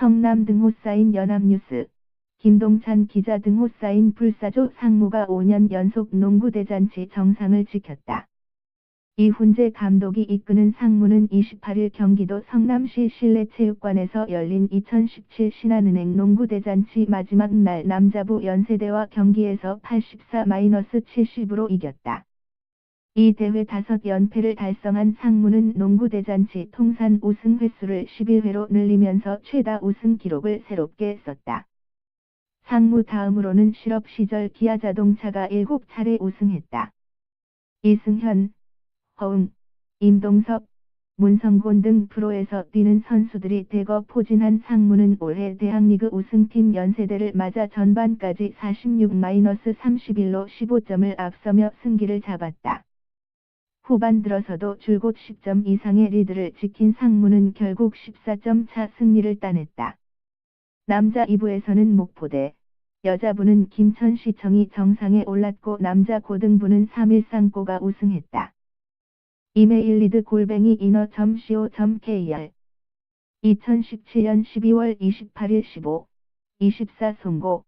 성남 등호 쌓인 연합뉴스, 김동찬 기자 등호 쌓인 불사조 상무가 5년 연속 농구 대잔치 정상을 지켰다. 이훈재 감독이 이끄는 상무는 28일 경기도 성남시 실내체육관에서 열린 2017 신한은행 농구대잔치 마지막 날 남자부 연세대와 경기에서 84-70으로 이겼다. 이 대회 5연패를 달성한 상무는 농구 대잔치 통산 우승 횟수를 11회로 늘리면서 최다 우승 기록을 새롭게 썼다. 상무 다음으로는 실업 시절 기아 자동차가 7차례 우승했다. 이승현, 허웅, 임동섭, 문성곤 등 프로에서 뛰는 선수들이 대거 포진한 상무는 올해 대학리그 우승팀 연세대를 맞아 전반까지 46-31로 15점을 앞서며 승기를 잡았다. 후반 들어서도 줄곧 10점 이상의 리드를 지킨 상무는 결국 14점 차 승리를 따냈다. 남자 2부에서는 목포대, 여자부는 김천시청이 정상에 올랐고 남자 고등부는 3일상고가 우승했다. 이메일 리드 골뱅이 인어.co.kr 2017년 12월 28일 15, 24 송고